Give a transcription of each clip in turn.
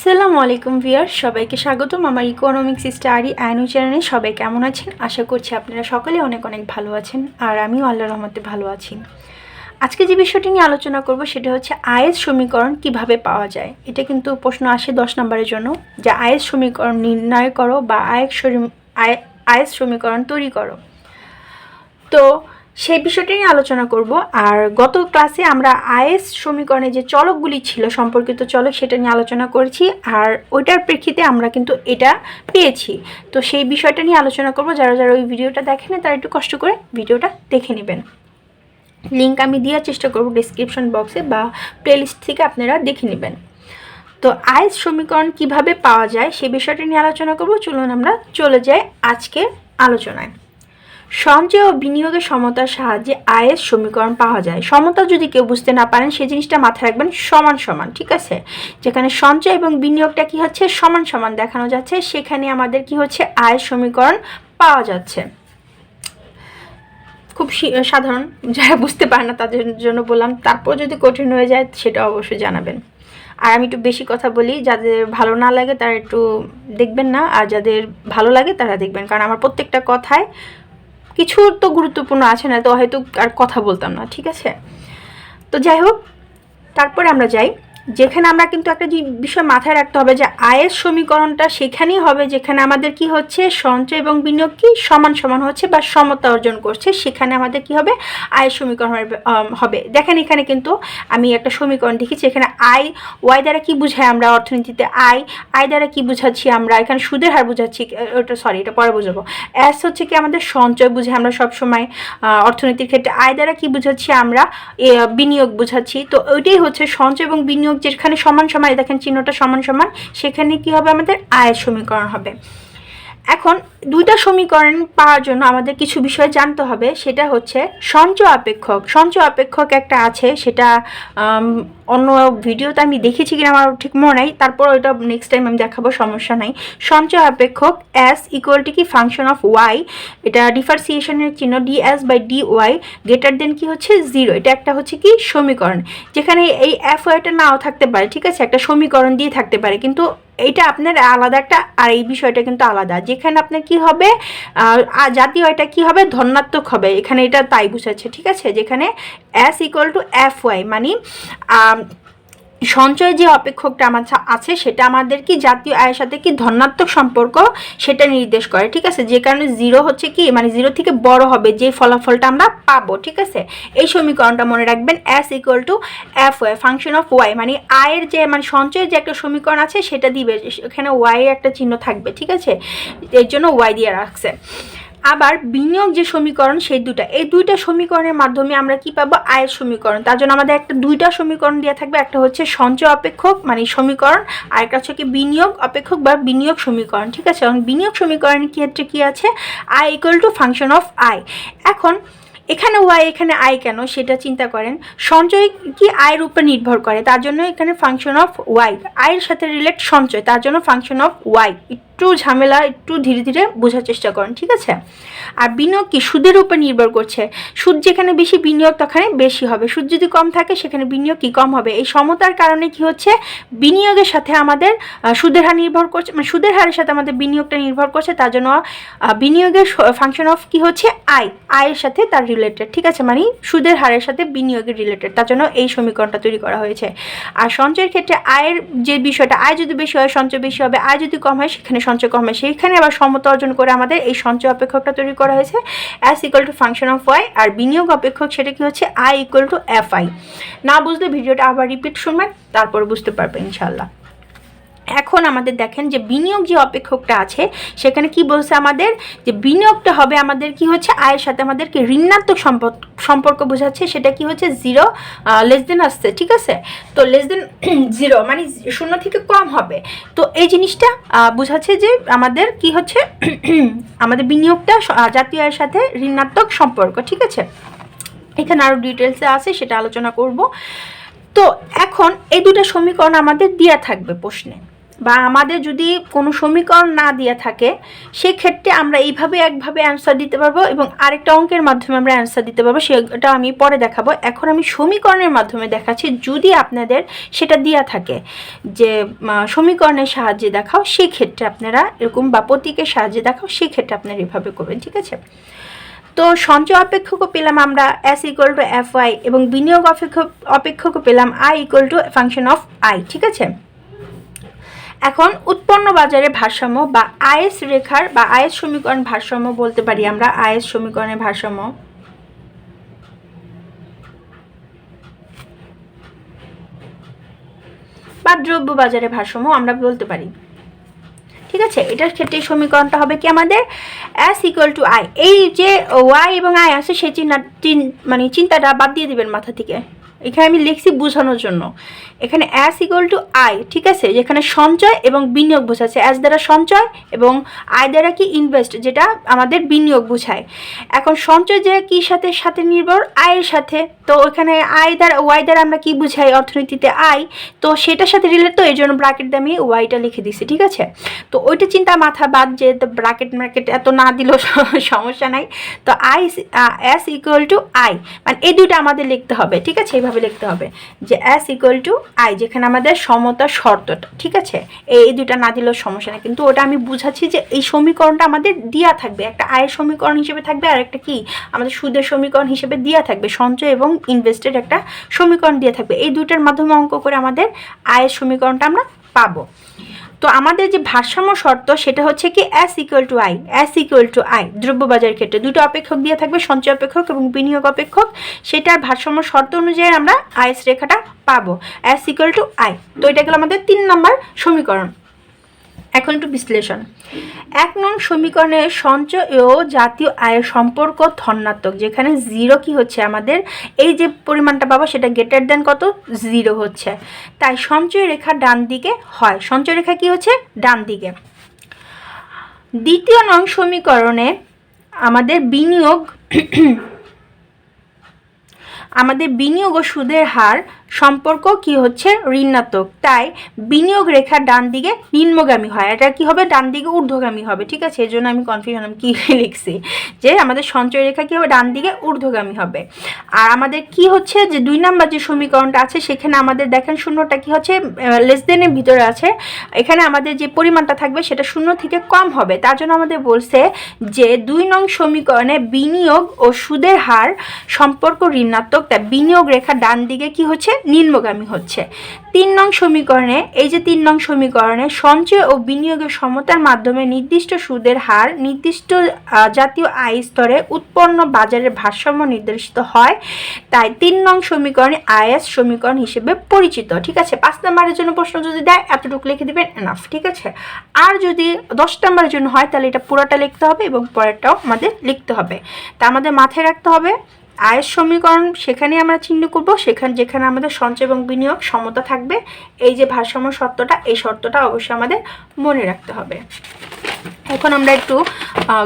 আসসালামু আলাইকুম ভিয়ার সবাইকে স্বাগতম আমার ইকোনমিক্স স্টাডি আইনু চ্যানেলে সবাই কেমন আছেন? আশা করছি আপনারা সকলে অনেক অনেক ভালো আছেন আর আমিও আল্লাহ রহমতে ভালো আছি। আজকে যে বিষয়টি নিয়ে আলোচনা করব সেটা হচ্ছে আয়েস সমীকরণ কীভাবে পাওয়া যায়। এটা কিন্তু প্রশ্ন আসে দশ নম্বরের জন্য, যে আয়েস সমীকরণ নির্ণয় করো বা আয়েস সমী- আয়- আয়েস সমীকরণ তৈরি করো। তো সেই বিষয়টি নিয়ে আলোচনা করব। আর গত ক্লাসে আমরা আইএস সমীকরণে যে চলকগুলি ছিল, সম্পর্কিত চলক, সেটা নিয়ে আলোচনা করেছি। আর ওইটার প্রেক্ষিতে আমরা কিন্তু এটা পেয়েছি। তো সেই বিষয়টা নিয়ে আলোচনা করব। যারা যারা ওই ভিডিওটা দেখেন, তারা একটু কষ্ট করে ভিডিওটা দেখে নেবেন। লিঙ্ক আমি দেওয়ার চেষ্টা করব ডিসক্রিপশন বক্সে বা প্লেলিস্ট থেকে আপনারা দেখে নেবেন। তো আইস সমীকরণ কীভাবে পাওয়া যায়, সে বিষয়টা নিয়ে আলোচনা করব। চলুন আমরা চলে যাই আজকের আলোচনায়। সঞ্চয় ও বিনিয়োগের সমতার সাহায্যে আয়ের সমীকরণ পাওয়া যায়। সমতা যদি কেউ বুঝতে না পারেন, সেই জিনিসটা মাথায় রাখবেন সমান সমান, ঠিক আছে? যেখানে সঞ্চয় এবং বিনিয়োগটা কি হচ্ছে? সমান সমান দেখানো যাচ্ছে। সেখানে আমাদের কি হচ্ছে? আয়ের সমীকরণ পাওয়া যাচ্ছে। খুব সাধারণ, যারা বুঝতে পারে না, তাদের জন্য বললাম। তারপর যদি কঠিন হয়ে যায়, সেটা অবশ্যই জানাবেন। আর আমি একটু বেশি কথা বলি, যাদের ভালো না লাগে, তারা একটু দেখবেন না, আর যাদের ভালো লাগে, তারা দেখবেন। কারণ আমার প্রত্যেকটা কথায় কিছু তো গুরুত্বপূর্ণ আছে না, তো হয়তো আর কথা বলতাম না, ঠিক আছে? তো যাই হোক, তারপরে আমরা যাই। যেখানে আমরা কিন্তু একটা বিষয় মাথায় রাখতে হবে যে আয়ের সমীকরণটা সেখানেই হবে যেখানে আমাদের কি হচ্ছে সঞ্চয় এবং বিনিয়োগ কি সমান সমান হচ্ছে বা সমতা অর্জন করছে সেখানে আমাদের কি হবে? আয়ের সমীকরণ হবে, দেখেন এখানে কিন্তু আমি একটা সমীকরণ দেখেছি এখানে আয় ওয়াই দ্বারা কি বুঝাই আমরা অর্থনীতিতে? আয় আই দ্বারা কি বুঝাচ্ছি আমরা? এখানে সুদের হার বুঝাচ্ছি ওটা সরি এটা পরে বুঝাবো। অ্যাস হচ্ছে কি আমাদের সঞ্চয় বুঝে আমরা সবসময় অর্থনীতির ক্ষেত্রে। আয় দ্বারা কি বুঝাচ্ছি আমরা? বিনিয়োগ বুঝাচ্ছি। তো ওইটাই হচ্ছে সঞ্চয় এবং বিনিয়োগ যেখানে সমান সমান দেখেন চিহ্নটা সমান সমান, সেখানে কি হবে আমাদের আয়ের সমীকরণ হবে। এখন দুইটা সমীকরণ পাওয়ার জন্য আমাদের কিছু বিষয় জানতে হবে, সেটা হচ্ছে সঞ্চয় অপেক্ষক। সঞ্চয় অপেক্ষক একটা আছে, সেটা অন্য ভিডিওতে আমি দেখেছি কিনা আমার ঠিক মনে নাই, তারপর ওইটা নেক্সট টাইম আমি দেখাবো, সমস্যা নাই। সঞ্চয় অপেক্ষক এস ইকুয়াল টু কি? ফাংশন অফ ওয়াই এটা ডিফারসিয়েশনের চিহ্ন D S by D Y greater than কি হচ্ছে? জিরো এটা একটা হচ্ছে কি? সমীকরণ। যেখানে এই এফ ওয়াইটা নাও থাকতে পারে, ঠিক আছে? একটা সমীকরণ দিয়ে থাকতে পারে, কিন্তু এটা আপনার আলাদা একটা, আর এই বিষয়টা কিন্তু আলাদা। যেখানে আপনার কি হবে? জাতীয় এটা কি হবে? ধনাত্মক হবে। এখানে এটা তাই বুঝাচ্ছে, ঠিক আছে? যেখানে S equal to F Y মানে সঞ্চয় যে অপেক্ষকটা আমার আছে, সেটা আমাদের কি জাতীয় আয়ের সাথে কি ধনাত্মক সম্পর্ক? সেটা নির্দেশ করে, ঠিক আছে? যে কারণে জিরো হচ্ছে কি মানে জিরো থেকে বড় হবে যে ফলাফলটা আমরা পাবো, ঠিক আছে? এই সমীকরণটা মনে রাখবেন S equal to F Y function of Y মানে আয়ের যে মানে সঞ্চয়ের যে একটা সমীকরণ আছে, সেটা দিবে, এখানে ওয়াই একটা চিহ্ন থাকবে, ঠিক আছে? এর জন্য ওয়াই দিয়ে রাখছে। আবার বিনিয়োগ যে সমীকরণ, সেই দুটা এই দুইটা সমীকরণের মাধ্যমে আমরা কি পাবো? আয়ের সমীকরণ। তার জন্য আমাদের একটা দুইটা সমীকরণ দেওয়া থাকবে। একটা হচ্ছে সঞ্চয় অপেক্ষক মানে সমীকরণ, আর একটা হচ্ছে কি বিনিয়োগ অপেক্ষক বা বিনিয়োগ সমীকরণ, ঠিক আছে? এখন বিনিয়োগ সমীকরণের ক্ষেত্রে কি আছে? I equal to function of I এখন এখানে ওয়াই এখানে আয় কেন? সেটা চিন্তা করেন। সঞ্চয় কি আয়ের উপর নির্ভর করে? তার জন্য এখানে ফাংশন অফ ওয়াই আয়ের সাথে রিলেট সঞ্চয়, তার জন্য ফাংশন অফ ওয়াই একটু ঝামেলা, একটু ধীরে ধীরে বোঝার চেষ্টা করেন, ঠিক আছে? আর বিনিয়োগ কি সুদের উপর নির্ভর করছে? সুদ যেখানে বেশি বিনিয়োগ তখানে বেশি হবে। সুদ যদি কম থাকে, সেখানে বিনিয়োগ কি কম হবে? এই সমতার কারণে কি হচ্ছে? বিনিয়োগের সাথে আমাদের সুদের হার নির্ভর করছে মানে সুদের হারের সাথে আমাদের বিনিয়োগটা নির্ভর করছে, তার জন্য বিনিয়োগের ফাংশন অফ কি হচ্ছে? আয়। আয়ের সাথে তার রিলেটেড ঠিক আছে মানে সুদের হারের সাথে বিনিয়োগের রিলেটেড তার জন্য এই সমীকরণটা তৈরি করা হয়েছে। আর সঞ্চয়ের ক্ষেত্রে আয়ের যে বিষয়টা, আয় যদি বেশি হয়, সঞ্চয় বেশি হবে, আয় যদি কম হয়, সেখানে সঞ্চয় কম হয়। সেইখানে আবার সমতা অর্জন করে আমাদের এই সঞ্চয় অপেক্ষকটা তৈরি করা হয়েছে। S equal to function of Y আর বিনিয়োগ অপেক্ষক সেটা কি হচ্ছে? I equal to F I না বুঝলে ভিডিওটা আবার রিপিট শুনবেন, তারপর বুঝতে পারবেন ইনশাল্লাহ এখন আমাদের দেখেন যে বিনিয়োগ যে অপেক্ষকটা আছে, সেখানে কি বলছে আমাদের? যে বিনিয়োগটা হবে আমাদের কি হচ্ছে? আয়ের সাথে আমাদেরকে ঋণাত্মক সম্পর্ক সম্পর্ক বোঝাচ্ছে, সেটা কি হচ্ছে? জিরো লেস দেন আসছে, ঠিক আছে? তো লেস দেন জিরো মানে শূন্য থেকে কম হবে। তো এই জিনিসটা বোঝাচ্ছে যে আমাদের কি হচ্ছে? আমাদের বিনিয়োগটা জাতীয় আয়ের সাথে ঋণাত্মক সম্পর্ক, ঠিক আছে? এখানে আরও ডিটেলসে আছে, সেটা আলোচনা করব। তো এখন এই দুটো সমীকরণ আমাদের দেওয়া থাকবে প্রশ্নে। বা আমাদের যদি কোনো সমীকরণ না দিয়ে থাকে, সেক্ষেত্রে আমরা এইভাবে একভাবে অ্যান্সার দিতে পারব এবং আরেকটা অঙ্কের মাধ্যমে আমরা অ্যান্সার দিতে পারব, সেটা আমি পরে দেখাবো। এখন আমি সমীকরণের মাধ্যমে দেখাচ্ছি, যদি আপনাদের সেটা দেওয়া থাকে যে সমীকরণের সাহায্যে দেখাও সেই ক্ষেত্রে আপনারা এরকম বা প্রতীকের সাহায্যে দেখাও সেই ক্ষেত্রে আপনারা এভাবে করবেন, ঠিক আছে? তো সঞ্চয় অপেক্ষকও পেলাম আমরা S equal to F Y এবং বিনিয়োগ অপেক্ষক অপেক্ষকও পেলাম I equal to function of I ঠিক আছে? এখন উৎপন্ন বাজারে ভারসাম্য বা আয়েস রেখার বা আয়েস সমীকরণ ভারসাম্য বলতে পারি আমরা, আয়েস সমীকরণের ভারসাম্য। বা দ্রব্য বাজারে ভারসাম্য আমরা বলতে পারি। ঠিক আছে? এটার ক্ষেত্রে সমীকরণটা হবে কি আমাদের? অ্যাস ইকুয়াল টু আই এই যে ওয়াই এবং আই আছে, সেই চিন- মানে চিন্তাটা বাদ দিয়ে দিবেন মাথা থেকে। এখানে আমি লিখছি বোঝানোর জন্য। এখানে অ্যাস ইকুয়াল টু আই ঠিক আছে? যেখানে সঞ্চয় এবং বিনিয়োগ বোঝাচ্ছে। অ্যাস দ্বারা সঞ্চয় এবং আয় দ্বারা কি ইনভেস্ট যেটা আমাদের বিনিয়োগ বোঝায়। এখন সঞ্চয় যে কি সাথে? সাথে নির্ভর আয়ের সাথে। তো ওখানে আয় দ্বারা ওয়াই দ্বারা আমরা কি বুঝাই অর্থনীতিতে আয় তো সেটার সাথে রিলেট তো এই জন্য ব্রাকেট দিয়ে আমি ওয়াইটা লিখে দিছি, ঠিক আছে? তো ওইটা চিন্তা মাথা বাদ যে ব্রাকেট মার্কেট এত না দিলেও সমস্যা নাই। তো I S equal to I মানে এই দুইটা আমাদের লিখতে হবে, ঠিক আছে? এইভাবে লিখতে হবে। যে এস ইকুয়াল টু আই যেখানে আমাদের সমতা শর্তটা, ঠিক আছে? এই দুইটা না দিলেও সমস্যা নেই। কিন্তু ওটা আমি বুঝাচ্ছি যে এই সমীকরণটা আমাদের দেওয়া থাকবে। একটা আয়ের সমীকরণ হিসেবে থাকবে আর একটা কি? আমাদের সুদের সমীকরণ হিসেবে দেওয়া থাকবে। সঞ্চয় এবং ইনভেস্টের একটা সমীকরণ দিয়ে থাকবে। এই দুইটার মাধ্যমে অঙ্ক করে আমাদের আয়ের সমীকরণটা আমরা পাবো। তো আমাদের যে ভারসাম্য শর্ত সেটা হচ্ছে কি S equal to I S equal to I দ্রব্য বাজারের ক্ষেত্রে। দুটো অপেক্ষক দিয়ে থাকবে, সঞ্চয় অপেক্ষক এবং বিনিয়োগ অপেক্ষক। সেটার ভারসাম্য শর্ত অনুযায়ী আমরা আইএস রেখাটা পাবো। অ্যাস ইকুয়াল টু আই তো এটা গেলো আমাদের তিন নম্বর সমীকরণ। এখন একটু বিশ্লেষণ। এক নং সমীকরণে সঞ্চয় ও জাতীয় আয়ের সম্পর্ক ধনাত্মক, যেখানে জিরো কি হচ্ছে আমাদের? এই যে পরিমাণটা পাবো সেটা গ্রেটার দেন কত? জিরো হচ্ছে। তাই সঞ্চয় রেখা ডান দিকে হয়। সঞ্চয় রেখা কি হচ্ছে? ডান দিকে। দ্বিতীয় নং সমীকরণে আমাদের বিনিয়োগ আমাদের বিনিয়োগ ও সুদের হার সম্পর্ক কি হচ্ছে ঋণাত্মক? তাই বিনিয়োগ রেখা ডান দিকে নিম্নগামী হয়। এটা কি হবে? ডান দিকে ঊর্ধ্বগামী হবে। ঠিক আছে? এর জন্য আমি কনফিউশন আমি কি লিখছি? যে আমাদের সঞ্চয় রেখা কি হবে? ডান দিকে ঊর্ধ্বগামী হবে। আর আমাদের কি হচ্ছে? যে দুই নাম্বার যে সমীকরণটা আছে, সেখানে আমাদের দেখেন শূন্যটা কি হচ্ছে? লেস দেনের ভিতরে আছে। এখানে আমাদের যে পরিমাণটা থাকবে, সেটা শূন্য থেকে কম হবে। তার জন্য আমাদের বলছে যে দুই নং সমীকরণে বিনিয়োগ ও সুদের হার সম্পর্ক ঋণাত্মক। তাই বিনিয়োগ রেখা ডান দিকে কি হচ্ছে? নিম্নগামী হচ্ছে। তিন নং সমীকরণে, এই যে তিন নং সমীকরণে সঞ্চয় ও বিনিয়োগের সমতার মাধ্যমে নির্দিষ্ট সুদের হার নির্দিষ্ট জাতীয় আয় স্তরে উৎপন্ন বাজারের ভারসাম্য নির্দেশিত হয়। তাই তিন নং সমীকরণে আইএস সমীকরণ হিসেবে পরিচিত, ঠিক আছে? পাঁচ নম্বরের জন্য প্রশ্ন যদি দেয়, এতটুকু লিখে দিবেন এনাফ ঠিক আছে? আর যদি দশ নম্বরের জন্য হয়, তাহলে এটা পুরোটা লিখতে হবে এবং পরেরটাও আমাদের লিখতে হবে। তা আমাদের মাথায় রাখতে হবে আয়ের সমীকরণ সেখানে আমরা চিহ্ন করব, সেখানে যেখানে আমাদের সঞ্চয় এবং বিনিয়োগ সমতা থাকবে। এই যে ভারসাম্য শর্তটা, এই শর্তটা অবশ্যই আমাদের মনে রাখতে হবে। এখন আমরা একটু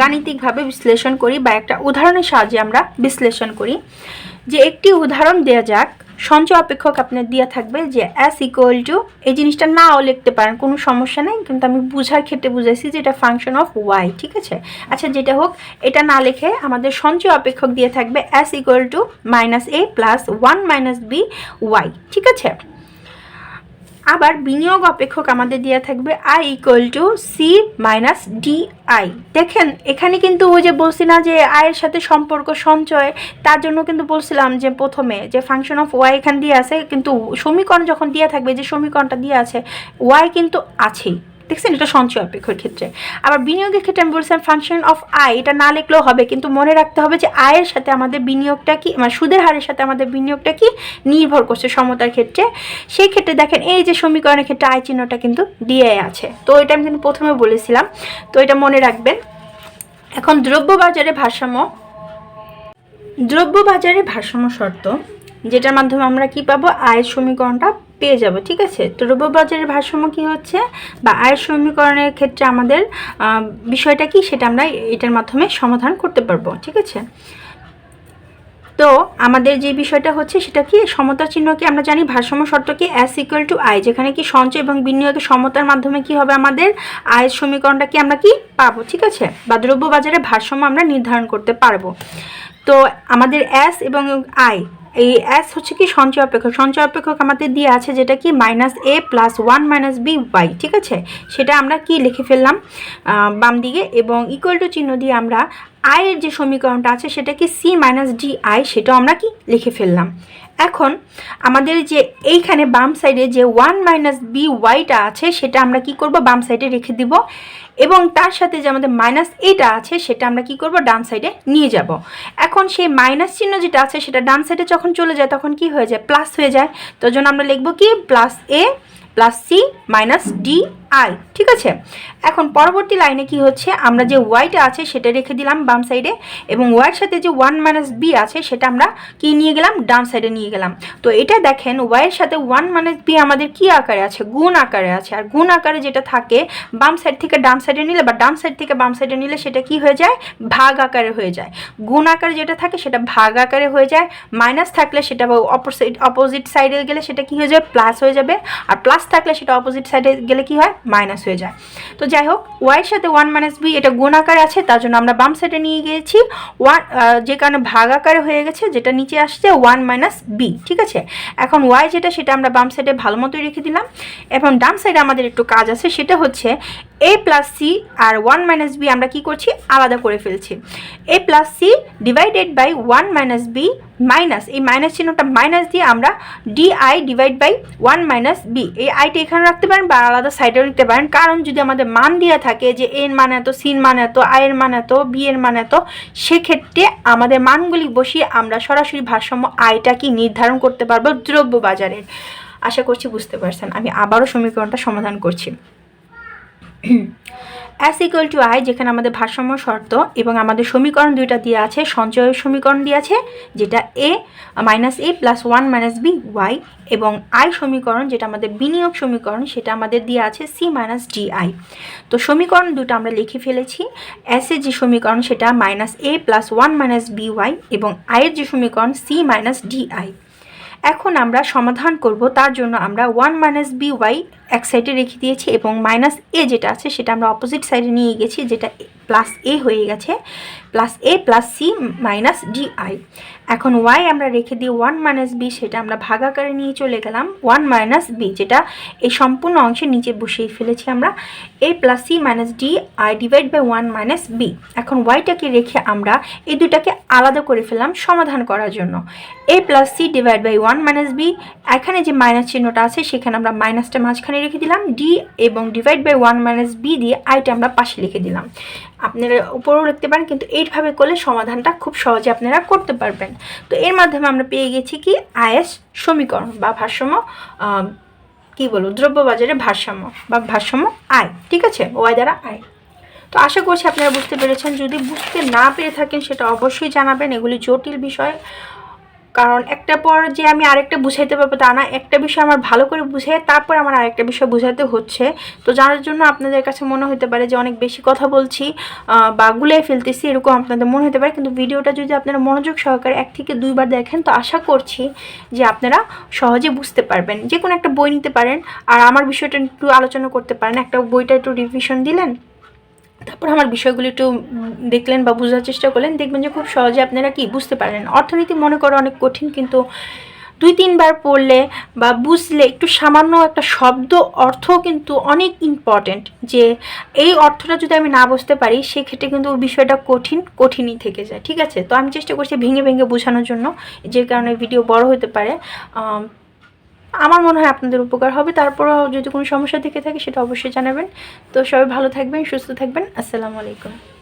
গাণিতিকভাবে বিশ্লেষণ করি বা একটা উদাহরণের সাহায্যে আমরা বিশ্লেষণ করি। যে একটি উদাহরণ দেওয়া যাক। সঞ্চয় অপেক্ষক আপনার দেওয়া থাকবে যে অ্যাস ইকুয়াল টু এই জিনিসটা নাও লিখতে পারেন, কোনো সমস্যা নেই, কিন্তু আমি বুঝার ক্ষেত্রে বুঝাইছি যে এটা ফাংশন অফ ওয়াই ঠিক আছে? আচ্ছা যেটা হোক, এটা না লিখে আমাদের সঞ্চয় অপেক্ষক দিয়ে থাকবে S equal to minus A plus one minus B Y ঠিক আছে? আবার বিনিয়োগ অপেক্ষক আমাদের দেওয়া থাকবে I equal to C minus D I দেখেন, এখানে কিন্তু ওই যে বলছি না যে আয়ের সাথে সম্পর্ক সঞ্চয়, তার জন্য কিন্তু বলছিলাম যে প্রথমে যে ফাংশন অফ ওয়াই এখানে দিয়ে আছে, কিন্তু সমীকরণ যখন দিয়ে থাকবে, যে সমীকরণটা দিয়ে আছে ওয়াই কিন্তু আছেই। দেখছেন? এটা সঞ্চয় অপেক্ষার ক্ষেত্রে। আবার বিনিয়োগের ক্ষেত্রে আমি বলছিলাম ফাংশন অফ আয়, এটা না লিখলেও হবে, কিন্তু মনে রাখতে হবে যে আয়ের সাথে আমাদের বিনিয়োগটা কি মানে সুদের হারের সাথে আমাদের বিনিয়োগটা কি নির্ভর করছে সমতার ক্ষেত্রে। সেই ক্ষেত্রে দেখেন, এই যে সমীকরণের ক্ষেত্রে আয় চিহ্নটা কিন্তু দিয়ে আছে। তো এটা আমি কিন্তু প্রথমে বলেছিলাম। তো এটা মনে রাখবেন, এখন দ্রব্য বাজারে ভারসাম্য দ্রব্য বাজারে ভারসাম্য শর্ত, যেটার মাধ্যমে আমরা কি পাবো? আয়ের সমীকরণটা পেয়ে যাব, ঠিক আছে? তো বাজারের ভারসাম্য কী হচ্ছে? বা আয়ের সমীকরণের ক্ষেত্রে আমাদের বিষয়টা কি? সেটা আমরা এটার মাধ্যমে সমাধান করতে পারব, ঠিক আছে? তো আমাদের যে বিষয়টা হচ্ছে সেটা কি? সমতা চিহ্ন কি? আমরা জানি ভারসাম্য শর্ত কি? অ্যাস ইকুয়াল টু আই যেখানে কি সঞ্চয় এবং বিনিয়োগের সমতার মাধ্যমে কি হবে আমাদের? আয়ের সমীকরণটা কি আমরা কি পাবো, ঠিক আছে? বা দ্রব্য বাজারে ভারসাম্য আমরা নির্ধারণ করতে পারব। তো আমাদের অ্যাস এবং আই এই অ্যাস হচ্ছে কি সঞ্চয় অপেক্ষক। সঞ্চয় অপেক্ষক আমাদের দিয়ে আছে যেটা কি minus A plus one minus B Y ঠিক আছে? সেটা আমরা কি লিখে ফেললাম? বাম দিকে এবং ইকুয়াল টু চিহ্ন দিয়ে আমরা আয়ের যে সমীকরণটা আছে সেটা কি সি মাইনাস ডি আই সেটাও আমরা কি লিখে ফেললাম। এখন আমাদের যে এইখানে বাম সাইডে যে ওয়ান মাইনাস বি ওয়াইটা আছে সেটা আমরা কি করব? বাম সাইডে রেখে দিব। এবং তার সাথে যে আমাদের মাইনাস এটা আছে সেটা আমরা কি করব? ডান সাইডে নিয়ে যাব। এখন সেই মাইনাস চিহ্ন যেটা আছে সেটা ডান সাইডে যখন চলে যায় তখন কি হয়ে যায়? প্লাস হয়ে যায়। তো জন্য আমরা লিখব কি? Plus A plus C minus D I, ঠিক আছে? এখন পরবর্তী লাইনে কি হচ্ছে? আমরা যে ওয়াইটা আছে সেটা রেখে দিলাম বাম সাইডে এবং ওয়াইয়ের সাথে যে ওয়ান মাইনাস বি আছে সেটা আমরা কি নিয়ে গেলাম? ডান সাইডে নিয়ে গেলাম। তো এটা দেখেন ওয়াইয়ের সাথে ওয়ান মাইনাস বি আমাদের কি আকারে আছে? গুণ আকারে আছে। আর গুণ আকারে যেটা থাকে, বাম সাইড থেকে ডান সাইডে নিলে বা ডান সাইড থেকে বাম সাইডে নিলে সেটা কি হয়ে যায়? ভাগ আকারে হয়ে যায়। গুণ আকারে যেটা থাকে সেটা ভাগ আকারে হয়ে যায়। মাইনাস থাকলে সেটা অপোজিট অপোজিট সাইডে গেলে সেটা কি হয়ে যায় প্লাস হয়ে যাবে। আর প্লাস থাকলে সেটা অপোজিট সাইডে গেলে কি হয়? মাইনাস হয়ে যায়। তো যাই হোক ওয়াইয়ের সাথে ওয়ান মাইনাস বি এটা গুণ আকারে আছে, তার জন্য আমরা বাম সাইডে নিয়ে গিয়েছি। ওয়ান যে কারণে ভাগ আকারে হয়ে গেছে, যেটা নিচে আসছে ওয়ান মাইনাস বি ঠিক আছে? এখন ওয়াই যেটা, সেটা আমরা বাম সাইডে ভালো মতোই রেখে দিলাম। এবং ডান সাইডে আমাদের একটু কাজ আছে, সেটা হচ্ছে এ প্লাস সি আর ওয়ান মাইনাস বি আমরা কি করছি? আলাদা করে ফেলছি। A plus C divided by one minus B minus, এই মাইনাস চিহ্নটা মাইনাস দিয়ে আমরা D I divide by one minus B এই আইটা এখানে রাখতে পারেন বা আলাদা সাইডেও নিতে পারেন। কারণ যদি আমাদের মান দেওয়া থাকে যে এর মান এত সিন মান এত আয়ের মান এত বি এর মান এত, সেক্ষেত্রে আমাদের মানগুলি বসিয়ে আমরা সরাসরি ভারসাম্য আয়টা কি নির্ধারণ করতে পারব দ্রব্য বাজারের। আশা করছি বুঝতে পারছেন। আমি আবারও সমীকরণটা সমাধান করছি। অ্যাস ইকুয়াল টু আই যেখানে আমাদের ভারসাম্য শর্ত এবং আমাদের সমীকরণ দুইটা দিয়ে আছে, সঞ্চয়ের সমীকরণ দিয়ে আছে, যেটা A minus A plus one minus B Y এবং আই সমীকরণ, যেটা আমাদের বিনিয়োগ সমীকরণ, সেটা আমাদের দিয়ে আছে সি মাইনাস ডি আই তো সমীকরণ দুটো আমরা লিখে ফেলেছি। এস এর যে সমীকরণ, সেটা minus A plus one minus B Y এবং আয়ের যে সমীকরণ সি মাইনাস ডি আই এখন আমরা সমাধান করব, তার জন্য আমরা ওয়ান মাইনাস বি ওয়াই এক সাইডে রেখে দিয়েছি এবং মাইনাস এ যেটা আছে সেটা আমরা অপোজিট সাইডে নিয়ে গেছি, যেটা প্লাস এ হয়ে গেছে। Plus A plus C minus D I এখন ওয়াই আমরা রেখে দিই ওয়ান মাইনাস বি সেটা আমরা ভাগাকারে নিয়ে চলে গেলাম। ওয়ান মাইনাস বি যেটা এই সম্পূর্ণ অংশের নিচে বসিয়ে ফেলেছি আমরা। A plus C minus D I divide by one minus B এখন ওয়াইটাকে রেখে আমরা এই দুটাকে আলাদা করে ফেললাম সমাধান করার জন্য। A plus C divide by one minus B এখানে যে মাইনাস চিহ্নটা আছে সেখানে আমরা মাইনাসটা মাঝখানে রেখে দিলাম ডি এবং divide by one minus B দিয়ে আইটা আমরা পাশে লিখে দিলাম। আপনারা উপরেও লিখতে পারেন, কিন্তু এইভাবে করলে সমাধানটা খুব সহজে আপনারা করতে পারবেন। তো এর মাধ্যমে আমরা পেয়ে গেছি কি? আয়েস সমীকরণ বা ভারসাম্য কি বলব? দ্রব্যবাজারে ভারসাম্য বা ভারসাম্য আয়, ঠিক আছে? ওয়াই দ্বারা আয়। তো আশা করছি আপনারা বুঝতে পেরেছেন। যদি বুঝতে না পেরে থাকেন, সেটা অবশ্যই জানাবেন। এগুলি জটিল বিষয়। কারণ একটা পর যে আমি আরেকটা বুঝাইতে পারব তা না, একটা বিষয় আমার ভালো করে বুঝাই তারপর আমার আরেকটা বিষয় বুঝাতে হচ্ছে। তো যার জন্য আপনাদের কাছে মনে হতে পারে যে অনেক বেশি কথা বলছি বা গুলিয়ে ফেলতেছি, এরকম আপনাদের মনে হতে পারে। কিন্তু ভিডিওটা যদি আপনারা মনোযোগ সহকারে এক থেকে দুইবার দেখেন, তো আশা করছি যে আপনারা সহজে বুঝতে পারবেন। যে কোনো একটা বই নিতে পারেন, আর আমার বিষয়টা একটু আলোচনা করতে পারেন। একটা বইটা একটু রিভিশন দিলেন? তারপর আমার বিষয়গুলি একটু দেখলেন বা বোঝার চেষ্টা করলেন, দেখবেন যে খুব সহজে আপনারা কি বুঝতে পারেন অর্থনীতি মনে করো অনেক কঠিন, কিন্তু দুই, তিনবার পড়লে বা বুঝলে একটু সামান্য একটা শব্দ অর্থ কিন্তু অনেক ইম্পর্ট্যান্ট যে এই অর্থটা যদি আমি না বুঝতে পারি, সেক্ষেত্রে কিন্তু বিষয়টা কঠিন, কঠিনই থেকে যায়। ঠিক আছে? তো আমি চেষ্টা করছি ভেঙে ভেঙে বোঝানোর জন্য, যে কারণে ভিডিও বড় হতে পারে। আমার মনে হয় আপনাদের উপকার হবে। তারপরও যদি কোনো সমস্যা থেকে থাকে, সেটা অবশ্যই জানাবেন। তো সবাই ভালো থাকবেন, সুস্থ থাকবেন। আসসালামু আলাইকুম।